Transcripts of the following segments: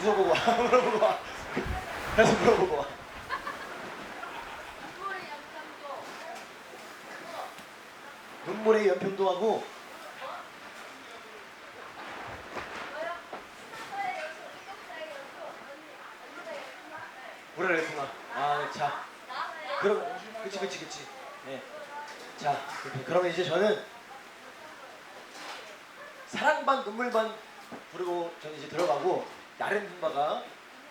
물어보고 와. 물어보고 와. 계속 물어보고 와. 눈물의 연평도 하고 우라의 통화 아자 그럼 그치 그치 그치 예자 네. 그러면 이제 저는 사랑반 눈물반 부르고 저는 이제 들어가고 나른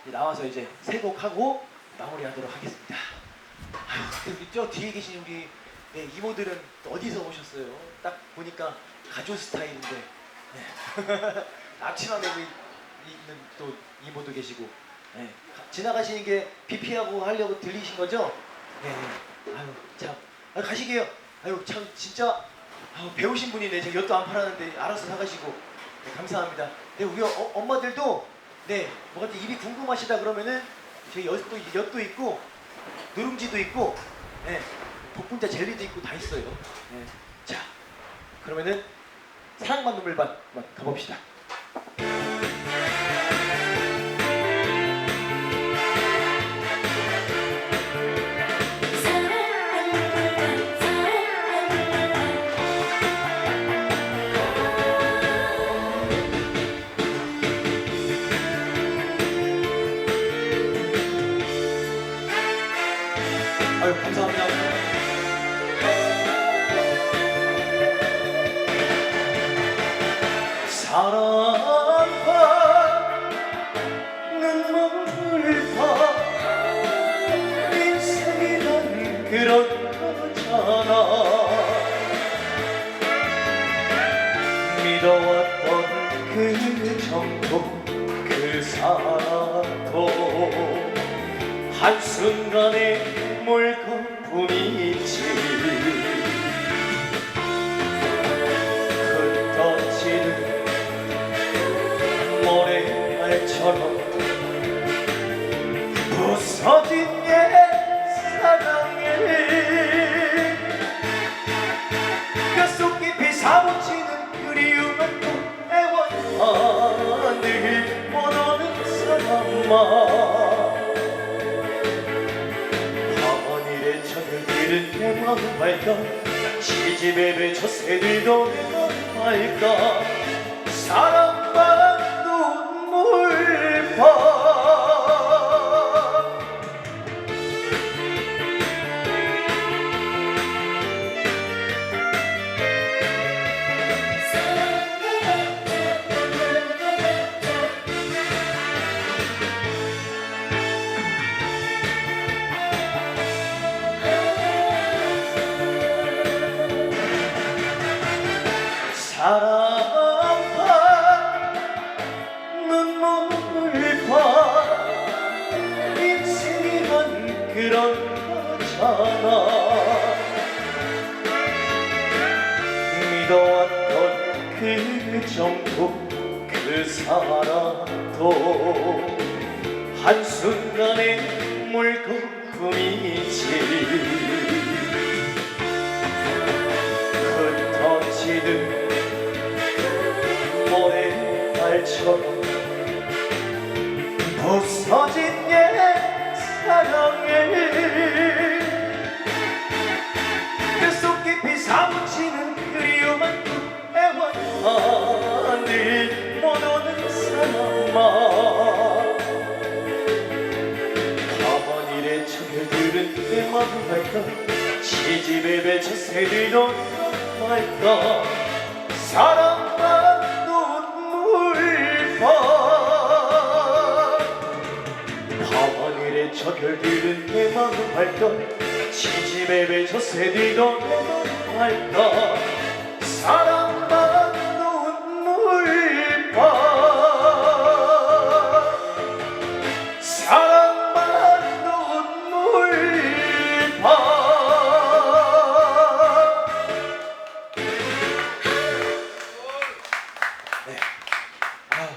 이제 나와서 이제 세 곡 하고 마무리하도록 하겠습니다. 아유, 저 뒤에 계신 우리 네, 이모들은 또 어디서 오셨어요? 딱 보니까 가족 스타일인데 네. 앞치마 메고 있- 있는 또 이모도 계시고 네. 가- 지나가시는 게 비피하고 하려고 들리신 거죠? 네. 아유 참 아유, 가시게요. 아유 참 진짜 아유, 배우신 분이네. 제가 엿도 안 팔았는데 알아서 사가시고 네, 감사합니다. 네 우리 어, 엄마들도 네 뭐가 입이 궁금하시다 그러면은 저희 엿도 엿도 있고 누룽지도 있고 네 복분자 젤리도 있고 다 있어요. 네. 자 그러면은 사랑만 눈물반 한번 가봅시다. 그런 거잖아. 믿어왔던 그 정도 그 사랑도 한순간에 물건 뿐이 사람만 하늘의 천을 들은 내 마음 알까? 시집에 배쳐 새들도 내 마음 알까? 사랑 거잖아 믿어왔던 그 정도 그 사랑도 한순간에 물거품이지. 흩어지는 모래알처럼 가만일에 청해들은 내 마음 할까 시집에 배쳐 새들도 말까 사랑만 눈물봐 저별들은 내 마음 할까 시집에 배쳐 새들도 할까 사랑